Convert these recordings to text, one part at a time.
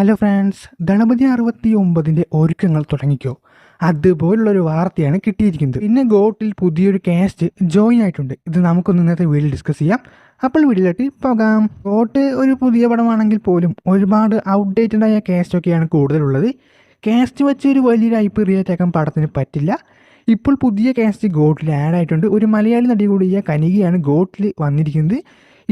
Hello friends Ganapathi അറുപത്തി ഒമ്പതിന്റെ ഒരുക്കങ്ങൾ തുടങ്ങിക്കോ. അതുപോലുള്ളൊരു വാർത്തയാണ് കിട്ടിയിരിക്കുന്നത്. പിന്നെ ഗോട്ടിൽ പുതിയൊരു കാസ്റ്റ് ജോയിൻ ആയിട്ടുണ്ട്. ഇത് നമുക്കൊന്ന് ഇന്നത്തെ വീഡിയോ ഡിസ്കസ് ചെയ്യാം. അപ്പോൾ വീഡിയോയിലേക്ക് പോകാം. ഗോട്ട് ഒരു പുതിയ പടമാണെങ്കിൽ പോലും ഒരുപാട് ഔട്ട്ഡേറ്റഡ് ആയ കാസ്റ്റ് കാസ്റ്റൊക്കെയാണ് കൂടുതലുള്ളത്. കാസ്റ്റ് വെച്ച് ഒരു വലിയൊരു ഐപ്പ് റിയേറ്റ് ആക്കാൻ പടത്തിന് പറ്റില്ല. ഇപ്പോൾ പുതിയ കാസ്റ്റ് ഗോട്ടിൽ ആഡ് ആയിട്ടുണ്ട്. ഒരു മലയാളി നടി കൂടിയ കനികയാണ് ഗോട്ടിൽ വന്നിരിക്കുന്നത്.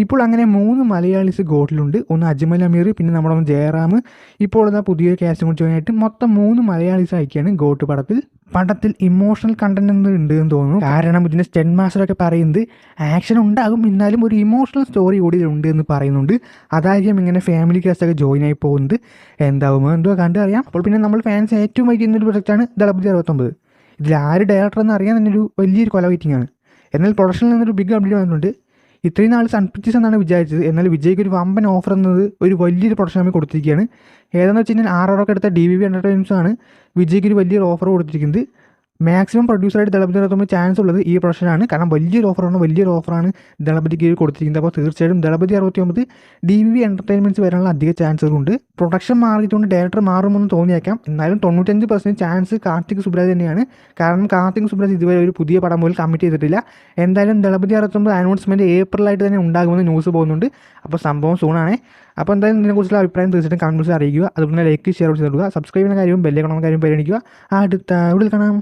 ഇപ്പോൾ അങ്ങനെ മൂന്ന് മലയാളീസ് ഗോട്ടിലുണ്ട്. ഒന്ന് അജ്മൽ അമീർ പിന്നെ നമ്മുടെ ഒന്ന് ജയറാം. ഇപ്പോൾ ഉള്ള പുതിയ കാസ്റ്റും കൂടി ആയിട്ട് മൊത്തം മൂന്ന് മലയാളീസ് ആയിക്കാണ് ഗോട്ട് പടത്തിൽ. പടത്തിൽ ഇമോഷണൽ കണ്ടന്റ് ഉണ്ട് എന്ന് തോന്നുന്നു. കാരണം ഇതിന്റെ സ്റ്റെൻ മാസ്റ്ററൊക്കെ പറയുന്നത് ആക്ഷൻ ഉണ്ടാകും എന്നാലും ഒരു ഇമോഷണൽ സ്റ്റോറി കൂടി ഉണ്ട് എന്ന് പറയുന്നുണ്ട്. അതായിരിക്കും ഇങ്ങനെ ഫാമിലി കാസ്റ്റൊക്കെ ജോയിൻ ആയി പോകുന്നത്. എന്താവുമോ എന്തോ കണ്ടറിയാം അപ്പോൾ പിന്നെ നമ്മൾ ഫാൻസ് ഏറ്റവും വൈകുന്ന ഒരു പ്രൊജക്റ്റാണ് ദളപതി അറുപത്തൊമ്പത്. ഇതിൽ ആര് ഡയറക്ടർ എന്ന് അറിയാൻ തന്നെ ഒരു വലിയൊരു കൊല വെയിറ്റിംഗ് ആണ്. എന്നാൽ പ്രൊഡക്ഷനിൽ നിന്നൊരു ബിഗ് അപ്ഡേറ്റ് വന്നിട്ടുണ്ട്. ഇത്രയും നാൾ സൺ എന്നാണ് വിചാരിച്ചത്. എന്നാൽ വിജയ്ക്ക് ഒരു വമ്പൻ ഓഫർ എന്നത് ഒരു വലിയൊരു പ്രൊഡക്ഷൻ കമ്പനി കൊടുത്തിരിക്കുകയാണ്. ഏതാണെന്ന് വെച്ച് കഴിഞ്ഞാൽ ആർ ആറൊക്കെ എടുത്ത ഡി വി ബി എന്റർടൈൻമെന്റ്സ് ആണ് വിജയ്ക്ക് ഒരു വലിയൊരു ഓഫർ കൊടുത്തിരിക്കുന്നത്. മാക്സിമം പ്രൊഡ്യൂസറായിട്ട് ദളപതി നടത്തുമ്പോൾ ചാൻസ് ഉള്ളത് ഈ പ്രൊഡക്ഷനാണ് കാരണം വലിയൊരു ഓഫറാണ് വലിയൊരു ഓഫറാണ് ദളപതിക്ക് കൊടുത്തിരിക്കുന്നത്. അപ്പോൾ തീർച്ചയായിട്ടും ദളപതി അറുപത്തി ഒമ്പത് ഡി വി വി എന്റർടൈൻമെന്റ്സ് വരാനുള്ള അധിക ചാൻസുകളുണ്ട് പ്രൊഡക്ഷൻ മാറിയതുകൊണ്ട് ഡയറക്ടർ മാറുമെന്ന് തോന്നിയേക്കാം. എന്നാലും തൊണ്ണൂറ്റഞ്ച് പെർസെന്റ് ചാൻസ് കാർത്തിക് സുബ്രാജ് തന്നെയാണ്. കാരണം കാർത്തിക് സുബ്രാജ് ഇതുവരെ ഒരു പുതിയ പടം പോലും കമ്മിറ്റ് ചെയ്തിട്ടില്ല. എന്തായാലും ദളപതി അറുപത്തൊമ്പത് അനൗൺസ്മെന്റ് ഏപ്രിലായിട്ട് തന്നെ ഉണ്ടാകുമെന്ന് ന്യൂസ് പോകുന്നുണ്ട്. അപ്പോൾ സംഭവം സൂണാണ് അപ്പോൾ എന്തായാലും ഇതിനെക്കുറിച്ചുള്ള അഭിപ്രായം തീർച്ചയായിട്ടും കമൻസ് അറിയിക്കുക. അതുപോലെ ലൈക്ക് ഷെയർ ചെയ്ത് കൊടുക്കുക സബ്സ്ക്രൈബ് ചെയ്യുന്ന കാര്യവും ബെല്ലേക്കണം കാര്യവും പരിഗണിക്കുക. അടുത്ത ഇവിടെ കാണാം.